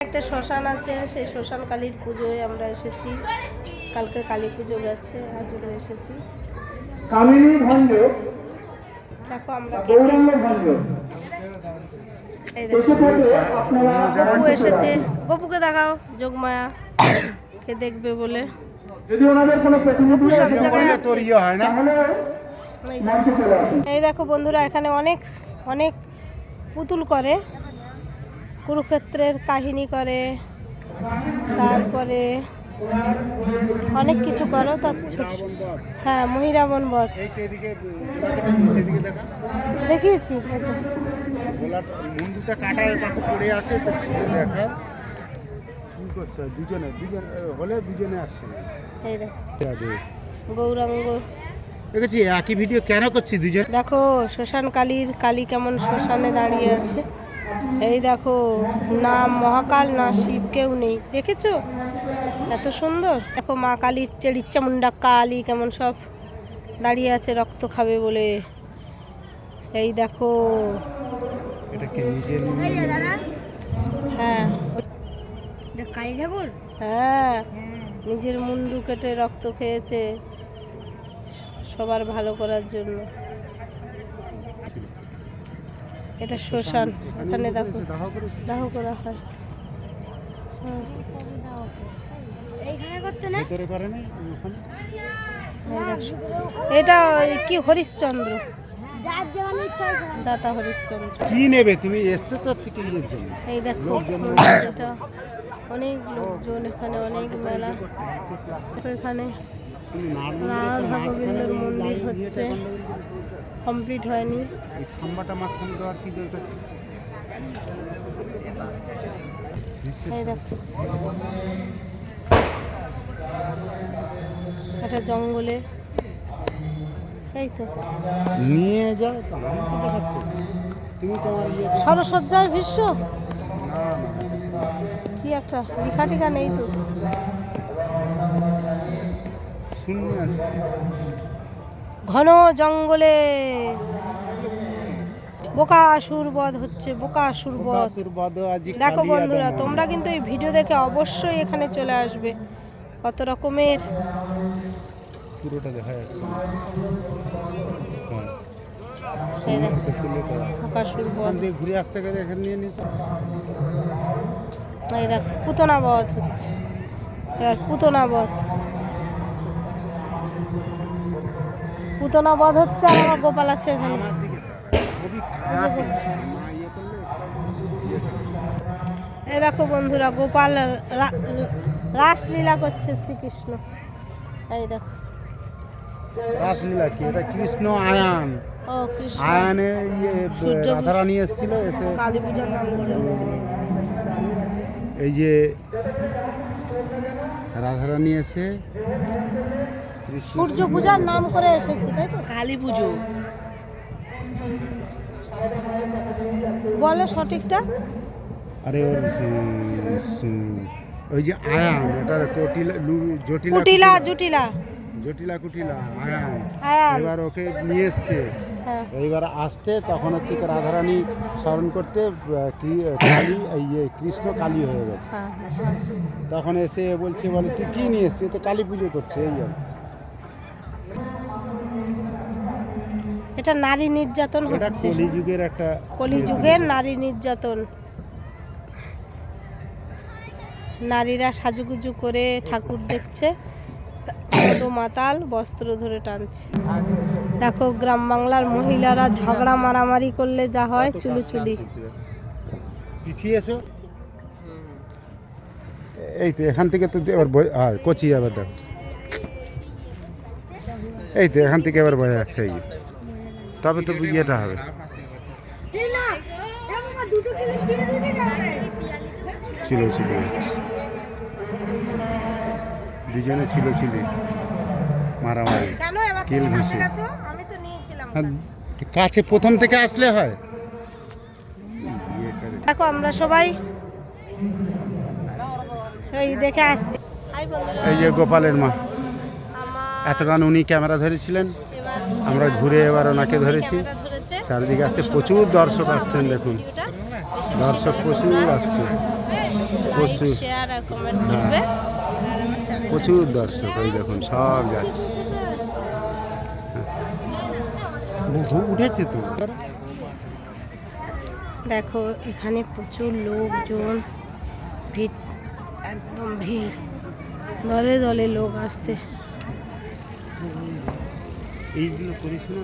একটা শ্মশান আছে সেই শ্মশান কালীর পুজোয় আমরা এসেছি। কালকে কালী পুজো গেছে আজকে এসেছি। দেখো আমরা কে কে এসেছি। এই দেখো এসে থাকলে আপনারা গপু এসেছে গপুকে দেখাও যোগমায়া। কে দেখবে বলে। সব জায়গায় আসুন। এই দেখো বন্ধুরা এখানে অনেক অনেক পুতুল করে। কুরুক্ষেত্রের কাহিনী করে তারপরে অনেক কিছু করো ছোট হ্যাঁ মহিরাবন বধ। দেখিয়েছি মুন্ডুটা কাটা পাশে পড়ে আছে তো দেখা। কি করছে? দুজনে দুজন হলে দুজনে আসছে গৌরাঙ্গ। দেখেছি একই ভিডিও কেন করছি দুজন? দেখো শ্মশান কালীর কালী কেমন শ্মশানে দাঁড়িয়ে আছে। এই দেখো না মহাকাল না শিব কেউ নেই। দেখেছ? এত সুন্দর। দেখো মা কালীর চেরিচ্চা মুন্ডা কালী কেমন সব দাঁড়িয়ে আছে রক্ত খাবে বলে। এই দেখো। এটা কি নিজের হ্যাঁ। হ্যাঁ। নিজের মুন্ডু কেটে রক্ত খেয়েছে সবার ভালো করার জন্য। এটা শ্মশান এখানে দেখো। দাহ করা হয়। হুম, এইখানে করতে না? ভেতরে করে না ওখানে। এই দেখো। এটা কি হরিশ্চন্দ্র? যার যেমন দাতা হরিশ্চন্দ্র। কি নেবে? তুমি এসছে তো কি জন্য? এই দেখো এটা অনেক লোকজন এখানে অনেক মেলা। এখানে রাধা গোবিন্দর হচ্ছে কমপ্লিট হয়নি। এই খাম্বাটা মাঝখানে দেওয়ার কি দরকার এটা জঙ্গলে। এই তো। নিয়ে যাও তুমি তোমার ইয়ে সরসজ্জায় ভীষ্ম? কি একটা লেখা টিকা নেই তো। আর ঘন জঙ্গলে। বোকা আসুর বধ হচ্ছে বোকা আসুর বধ। দেখো বন্ধুরা তোমরা কিন্তু এই ভিডিও দেখে অবশ্যই এখানে চলে আসবে। কত রকমের পুরোটা দেখা যাচ্ছে। হ্যাঁ। বকাসুর ঘুরে আসতে গেলে এখানে নিয়ে নিস। এই দেখো পুতনা বধ হচ্ছে। এবার পুতনা পুতনা বধ হচ্ছে আর আমার গোপাল আছে এখানে। এই দেখো বন্ধুরা গোপাল রাসলীলা করছে শ্রীকৃষ্ণ। এই দেখো। রাসলীলা কি? এটা কৃষ্ণ আয়ান। আয়ানে ইয়ে রাধারানী এসেছিল এসে এই যে রাধারানী এসে কৃষ্ণ সূর্য পূজার নাম করে এসেছে তাই তো? কালী পুজো। বলো সঠিকটা। আরে ওর ওই যে আয়ান এটা কটিলা জটিলা কুটিলা জুটিলা। জটিলা কুটিলা আয়ান এবার ওকে নিয়ে এসছে। হ্যাঁ। এইবার আসতে তখন হচ্ছে কি রাধারানী স্মরণ করতে কালী ইয়ে, কৃষ্ণ কালী হয়ে গেছে। হ্যাঁ হ্যাঁ। তখন এসে বলছে বলে তুই কি নিয়ে এসছিস? তো কালী পুজো করছে এই আর এটা নারী নির্যাতন হচ্ছে। কলিযুগের একটা কলিযুগের নারী নির্যাতন। নারীরা সাজুগুজু করে ঠাকুর দেখছে মাতাল বস্ত্র ধরে টানছে। দেখো গ্রাম বাংলার মহিলারা ঝগড়া মারামারি করলে যা হয় চুলুচুলি। পিছিয়ে এসো। এই তো এখান থেকে তো এবার হ্যাঁ কচি এবার দেখো। এই তো এখান থেকে এবার বোঝা যাচ্ছে এই। তবে তো ইয়েটা হবে। ছিল ছিল। দুজনে ছিল ছিল। মারামারি। কিল কাছে নিয়েছিলাম হ্যাঁ, কাছে। প্রথম থেকে আসলে হয়। দেখো আমরা সবাই এই দেখে আসছি। এই যে গোপালের মা। এতক্ষণ উনি ক্যামেরা ধরেছিলেন। আমরা ঘুরে এবার ওনাকে ধরেছি। চারিদিকে আসছে প্রচুর দর্শক আসছেন দেখুন। দর্শক প্রচুর আসছে। প্রচুর। চ্যানেল প্রচুর দর্শক ওই দেখুন, সব যাচ্ছে। উঠেছে তো? দেখো, এখানে প্রচুর লোকজন, ভিড়, একদম ভিড়। দলে দলে লোক আসছে। এইগুলো করিস না?